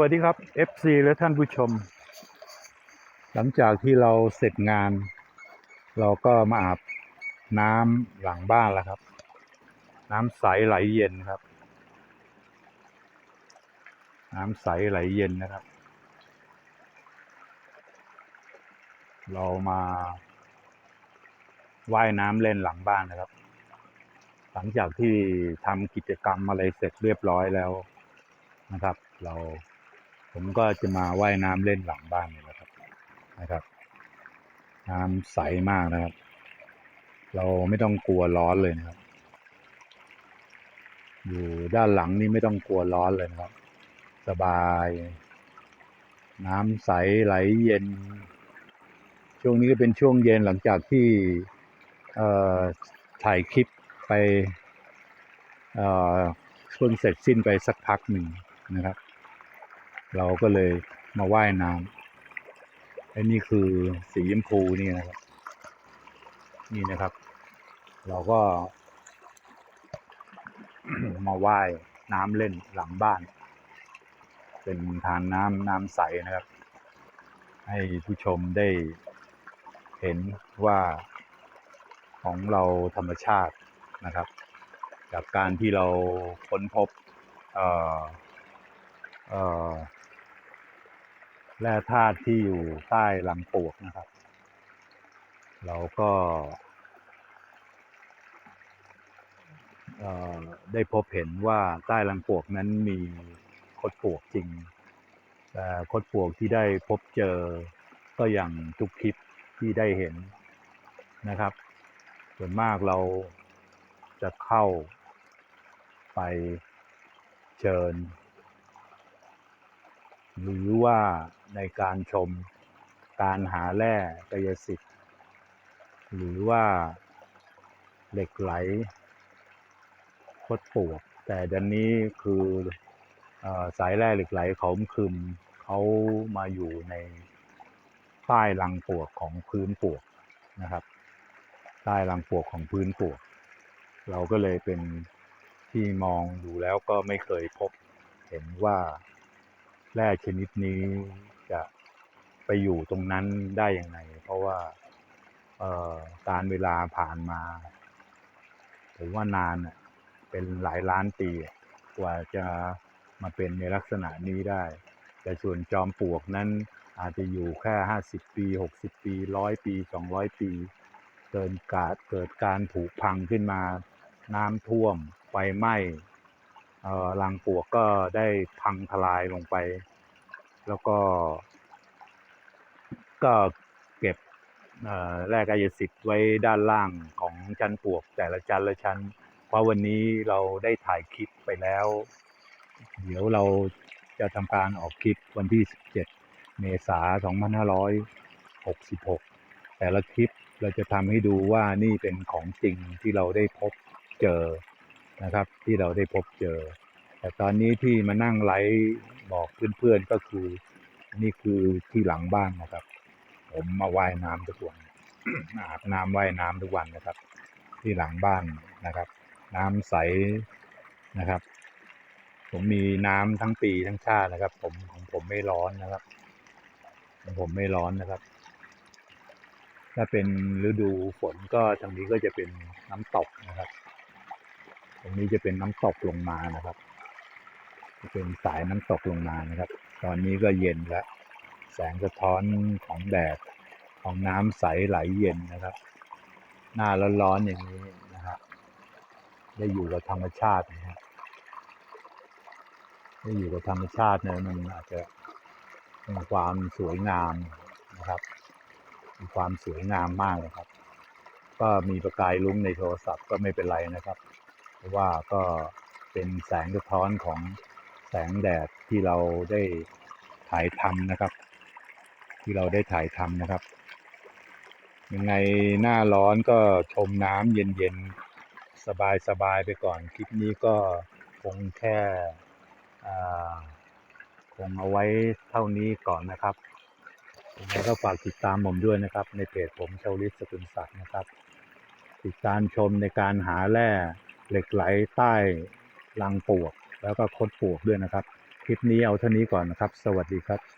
วัสดีครับ FC และท่านผู้ชม หลังจากที่เราเสร็จงาน เราก็มาอาบน้ำหลังบ้านแล้วครับ น้ำใสไหลเย็นครับ น้ำใสไหลเย็นนะครับ เรามาว่ายน้ำเล่นหลังบ้านนะครับ หลังจากที่ทำกิจกรรมอะไรเสร็จเรียบร้อยแล้วนะครับ เรา ผมก็จะมาว่ายน้ำเล่นหลังบ้านนี่แหละครับนะครับ น้ำใสมากนะครับ เราไม่ต้องกลัวร้อนเลยนะครับ อยู่ด้านหลังนี่ไม่ต้องกลัวร้อนเลยนะครับ สบาย น้ำใสไหลเย็น ช่วงนี้ก็เป็นช่วงเย็นหลังจากที่เออถ่ายคลิปไปเออเพิ่งเสร็จสิ้นไปสักพักหนึ่งนะครับ เราก็เลยมาว่ายน้ำและนี่คือสีชมพูนี่นะครับ นี่นะครับ เราก็ มาว่ายน้ำเล่นหลังบ้าน เป็นทานน้ำน้ำใสนะครับ ให้ผู้ชมได้เห็นว่าของเราธรรมชาตินะครับ จากการที่เราค้นพบ เอ่อ เอ่อ แร่ธาตุที่อยู่ใต้ลังปวกนะครับ เราก็ได้พบเห็นว่าใต้ลังปวกนั้นมีคดปวกจริง แต่คดปวกที่ได้พบเจอก็อย่างทุกคลิปที่ได้เห็นนะครับ ส่วนมากเราจะเข้าไปเชิญ หรือว่าในการชมการหาแร่กายสิทธิ์ หรือว่าเหล็กไหลคดปวก แต่ดันนี้คือออสายแร่เหล็กไหลเขาคึมเขามาอยู่ในใต้รังปวกของพื้นปวกนะครับ ใต้รังปวกของพื้นปวก เราก็เลยเป็นที่มองดูแล้วก็ไม่เคยพบเห็นว่า แร่ชนิดนี้จะไปอยู่ตรงนั้นได้ยังไงเพราะว่าการเวลาผ่านมาผมว่านานเป็นหลายล้านปีกว่าจะมาเป็นในลักษณะนี้ได้ แต่ส่วนจอมปลวกนั้นอาจจะอยู่แค่ห้าสิบปีหกสิบปีร้อยปีสองร้อยปี เกินกาดเกิดการผุพังขึ้นมา น้ำท่วมไฟไหม้ รังปลวกก็ได้พังทลายลงไป แล้วก็ ก็เก็บแร่กายสิทธิ์ไว้ด้านล่างของชั้นปลวกแต่ละชั้นละชั้น เพราะวันนี้เราได้ถ่ายคลิปไปแล้ว เดี๋ยวเราจะทำการออกคลิปวันที่ 17 เมษายน 2566 แต่ละคลิปเราจะทำให้ดูว่านี่เป็นของจริงที่เราได้พบเจอ นะครับ ที่เราได้พบเจอ แต่ตอนนี้ที่มานั่งไลฟ์บอกเพื่อนๆก็คือนี่คือที่หลังบ้านนะครับ ผมมาว่ายน้ำทุกวันอาบน้ำว่ายน้ำทุกวันนะครับ ที่หลังบ้านนะครับ น้ำใสนะครับ ผมมีน้ำทั้งปีทั้งชาตินะครับ ผมของผมไม่ร้อนนะครับของผมไม่ร้อนนะครับ ถ้าเป็นฤดูฝนก็ทางนี้ก็จะเป็นน้ำตกนะครับ ตรงนี้จะเป็นน้ำตกลงมานะครับ จะเป็นสายน้ำตกลงมานะครับ ตอนนี้ก็เย็นแล้ว แสงสะท้อนของแดดของน้ำใสไหลเย็นนะครับ หน้าร้อนๆอย่างนี้นะครับ ได้อยู่กับธรรมชาตินะครับได้อยู่กับธรรมชาติเนี่ยมันอาจจะมีความสวยงามนะครับ มีความสวยงามมากเลยครับ ก็มีประกายลุ้งในโทรศัพท์ก็ไม่เป็นไรนะครับ ว่าก็เป็นแสงสะท้อนของแสงแดดที่เราได้ถ่ายทำนะครับ ที่เราได้ถ่ายทำนะครับ ยังไงหน้าร้อนก็ชมน้ำเย็นๆ สบายๆ ไปก่อน คลิปนี้ก็คงแค่คงเอาไว้เท่านี้ก่อนนะครับยังไงก็ฝากติดตามผมด้วยนะครับ ในเพจผมชาวลิศสกุลศักดิ์นะครับ ติดตามชมในการหาแร่ เหล็กไหลใต้รังปวก แล้วก็คดปวกด้วยนะครับ คลิปนี้เอาเท่านี้ก่อนนะครับ สวัสดีครับ